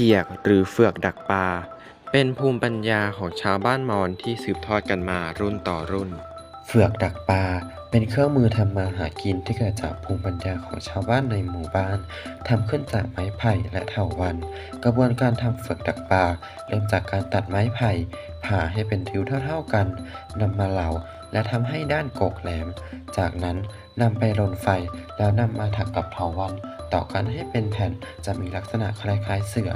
พียกหรือเฟือกดักปลา เป็นภูมิปัญญาของชาวบ้านมอญที่สืบทอดกันมารุ่นต่อรุ่น เฟือกดักปลาเป็นเครื่องมือทำมาหากินที่เกิดจากภูมิปัญญาของชาวบ้านในหมู่บ้านทำขึ้นจากไม้ไผ่และเถาวัลย์กระบวนการทำเฟือกดักปลาเริ่มจากการตัดไม้ไผ่ผ่าให้เป็นริ้วเท่าๆกันนำมาเหลาและทำให้ด้านโกกแหลม จากนั้นนำไปรนไฟแล้วนำมาถักกับเถาวัลย์ ต่อกันให้เป็นแผ่นจะมีลักษณะคล้ายๆเสือ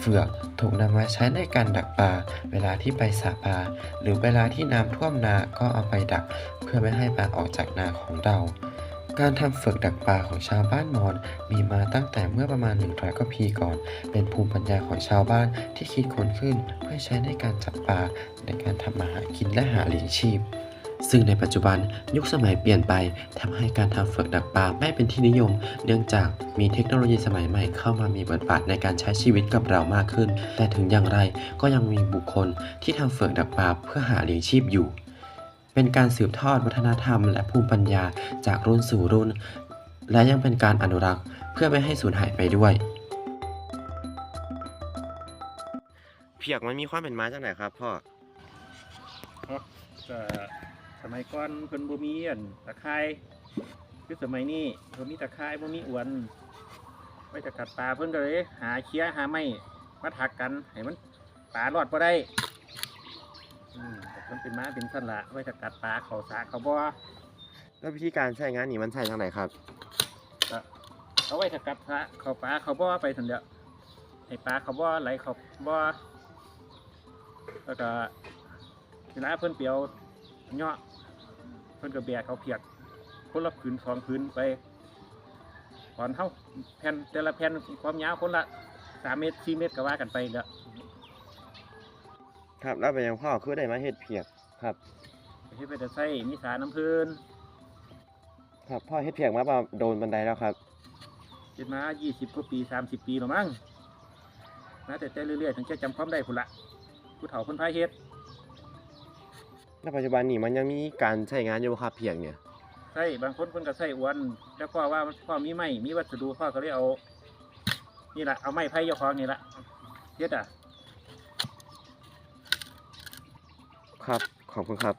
เฟือกถูกนำมาใช้ในการดักปลาเวลาที่ไปสาปลาหรือเวลาที่น้ำท่วมนาก็เอาไปดัก เพื่อไม่ให้ปลาออกจากนาของเรา การทำเฟือกดักปลาของชาวบ้านมอญมีมาตั้งแต่เมื่อประมาณ100กว่าปีก่อน เป็นภูมิปัญญาของชาวบ้านที่คิดค้นขึ้นเพื่อใช้ในการจับปลาในการทำมาหากินและหาเลี้ยงชีพ ซึ่งในปัจจุบันยุคสมัยเปลี่ยนไปทำให้การทำเฟือกดักปลาไม่เป็นที่นิยม เนื่องจากมีเทคโนโลยีสมัยใหม่เข้ามามีบทบาทในการใช้ชีวิตกับเรามากขึ้น แต่ถึงอย่างไรก็ยังมีบุคคลที่ทำเฟือกดักปลาเพื่อหาเลี้ยงชีพอยู่ เป็นการสืบทอดวัฒนธรรมและภูมิปัญญาจากรุ่นสู่รุ่น และยังเป็นการอนุรักษ์เพื่อไม่ให้สูญหายไปด้วยเพียกมันมีความเป็นมาจากไหนครับพ่อก็ สมัยก่อนเพิ่นบ่มีอันตะไคร้คือสมัยนี้เพิ่นมีตะไคร้บ่มีอวนไว้จะกัดปลาเพิ่นก็เลยหาเคี้ยหาไม้มาถักกันให้มันปลารอดบ่ได้อืมแต่มันเป็นมาเป็นสั่นละไว้จะกัดปลาเขาสาเขาบ่แล้ววิธีการใช้งานนี่มันใช้ทางไหนครับก็เอาไว้จะกัดปลาเขาปลาเขาบ่ไปซั่นเดียวให้ปลาเขาบ่ไหลเขาบ่แล้วก็เวลาเพิ่นเปียวเนาะเพิ่นก็แบกเขาเพียกคนละผืนสองผืนไปตอนเท่าแผ่นแต่ละแผ่นความยาวคนละสามเมตรสี่เมตรก็ว่ากันไปแล้วครับแล้วเป็นยังพ่อคือได้มาเฮ็ดเพียกครับที่ไปจะใส่มีสาน้ำพื้นครับพ่อเฮ็ดเพียกมาประมาณโดนบันไดแล้วครับเจ็ดมายี่สิบกว่าปีสามสิบปีหรือมั้งนะแต่แต่เรื่อยๆถึงจะจำความได้พุ่นละผู้เฒ่าคนพายเฮ็ด ในปัจจุบันนี่มันยังมีการใช้งานอยู่บ่ครับเพียกเนี่ย ใส่บางคนเพิ่นก็ใส่อวน แล้วก็ว่าพ่อมีไม้มีวัสดุพ่อก็เลยเอา นี่แหละเอาไม้ไผ่เจ้าของนี่ละเฮ็ดอะ ครับ ขอบคุณครับ